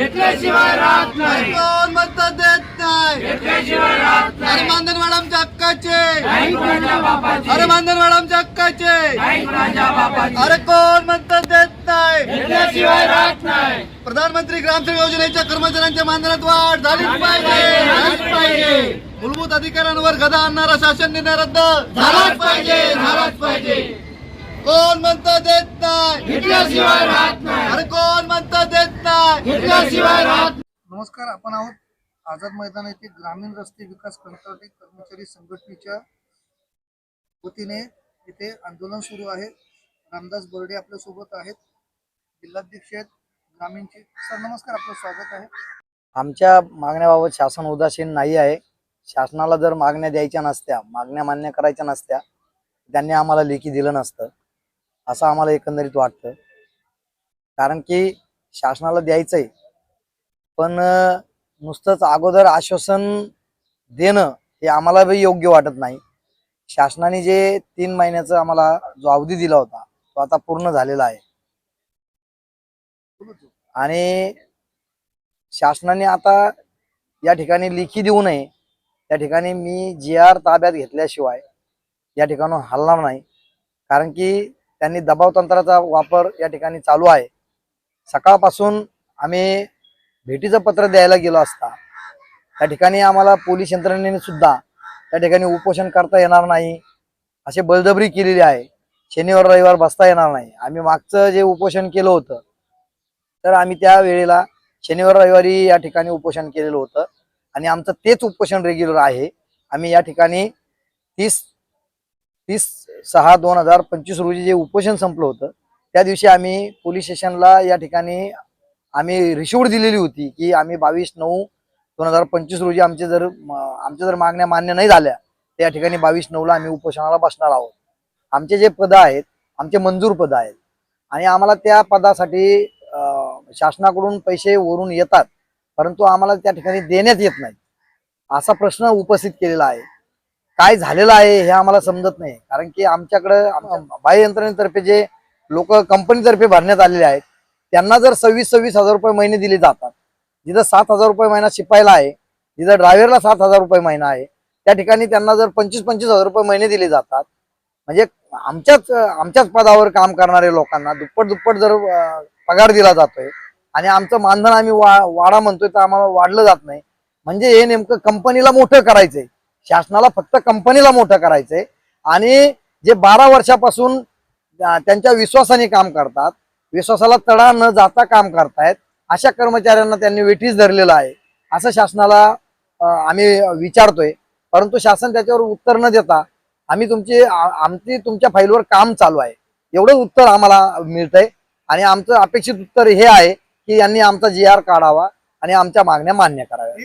घेतल्याशिवाय राहत नाही. कोण मत देत नाही? घेतल्याशिवाय राहत अरे नाही. मानधनवाड आमच्या हक्काचे नाही कुणाच्या बापाची. अरे आमच्या हक्काचे नाही कुणाच्या बापाची. अरे कोण मत देत नाही? घेतल्याशिवाय राहत नाही. प्रधानमंत्री ग्रामसेवक योजनेच्या कर्मचाऱ्यांच्या मानधनात वाढ झालीच पाहिजे. झालीच पाहिजे. मूलभूत अधिकारांवर गदा आणणारा शासन निर्णय रद्द. झालाच पाहिजे. झालाच पाहिजे. कोण म्हणत देत नाही? घेतल्याशिवाय राहत नाही. अरे कोण म्हणत देत नाही घेतल्याशिवाय राहत नाही. नमस्कार आपण आहोत आझाद मैदान येथे ग्रामीण रस्ते विकास कंत्राटी कर्मचारी संघटनेच्या वतीने इथे आंदोलन सुरू आहे. रामदास बर्डे आपल्यासोबत आहेत. जिल्हाध्यक्ष आहेत ग्रामीणचे. सर नमस्कार आपलं स्वागत आहे. आमच्या मागण्याबाबत शासन उदासीन नाही आहे. शासनाला जर मागण्या द्यायच्या नसत्या मागण्या मान्य करायच्या नसत्या त्यांनी आम्हाला लेखी दिलं नसतं. असं आम्हाला एकंदरीत वाटतं. कारण की शासनाला द्यायचंय. पण नुसतंच अगोदर आश्वासन देणं हे आम्हाला बी योग्य वाटत नाही. शासनाने जे तीन महिन्याचा आम्हाला जो अवधी दिला होता तो आता पूर्ण झालेला आहे. आणि शासनाने आता या ठिकाणी लेखी देऊ नये. त्या ठिकाणी मी जी आर ताब्यात घेतल्याशिवाय या ठिकाणून हलणार नाही. कारण की त्यांनी दबाव तंत्राचा वापर या ठिकाणी चालू आहे. सकाळपासून आम्ही भेटीचं पत्र द्यायला गेलो असता. त्या ठिकाणी आम्हाला पोलीस यंत्रणेने सुद्धा त्या ठिकाणी उपोषण करता येणार नाही असे बळजबरी केलेली आहे. शनिवार रविवार बसता येणार नाही. आम्ही मागचं जे उपोषण केलं होतं तर आम्ही त्या वेळेला शनिवार रविवारी या ठिकाणी उपोषण केलेलं होतं. आणि आमचं तेच उपोषण रेग्युलर आहे. आम्ही या ठिकाणी तीस तीस सहा दोन हजार पंचवीस रोजी जे उपोषण संपलं होतं त्या दिवशी आम्ही पोलीस स्टेशनला या ठिकाणी आम्ही रिशिवड दिलेली होती की आम्ही बावीस नऊ दोन हजार पंचवीस रोजी आमचे जर आमच्या जर मागण्या मान्य नाही झाल्या तर या ठिकाणी बावीस नऊला आम्ही उपोषणाला बसणार आहोत. आमचे जे पदं आहेत आमचे मंजूर पदं आहेत. आणि आम्हाला त्या पदासाठी शासनाकडून पैसे वरून येतात परंतु आम्हाला त्या ठिकाणी देण्यात येत नाही असा प्रश्न उपस्थित केलेला आहे. काय झालेलं आहे हे आम्हाला समजत नाही. कारण की आमच्याकडं बाह्य यंत्रणेतर्फे जे लोक कंपनीतर्फे भरण्यात आलेले आहेत. त्यांना जर सव्वीस सव्वीस हजार रुपये महिने दिले जातात जिथं सात हजार रुपये महिना शिपायला आहे जिथं ड्रायव्हरला सात हजार रुपये महिना आहे त्या ठिकाणी त्यांना जर पंचवीस पंचवीस हजार रुपये महिने दिले जातात म्हणजे आमच्याच आमच्याच पदावर काम करणाऱ्या लोकांना दुप्पट दुप्पट जर पगार दिला जातोय आणि आमचं मानधन आम्ही वा वाढा म्हणतोय तर आम्हाला वाढलं जात नाही. म्हणजे हे नेमकं कंपनीला मोठं करायचंय. शासनाला फक्त कंपनीला मोठं करायचंय. आणि जे बारा वर्षापासून त्यांच्या विश्वासाने काम करतात. विश्वासाला तडा न जाता काम करतायत. अशा कर्मचाऱ्यांना त्यांनी वेठीस धरलेलं आहे. असं शासनाला आम्ही विचारतोय. परंतु शासन त्याच्यावर उत्तर न देता आम्ही तुमची आमची तुमच्या फाईलवर काम चालू आहे. एवढं उत्तर आम्हाला मिळतंय. आणि आमचं अपेक्षित उत्तर हे आहे की यांनी आमचा जी आर काढावा आणि आमच्या मागण्या मान्य कराव्या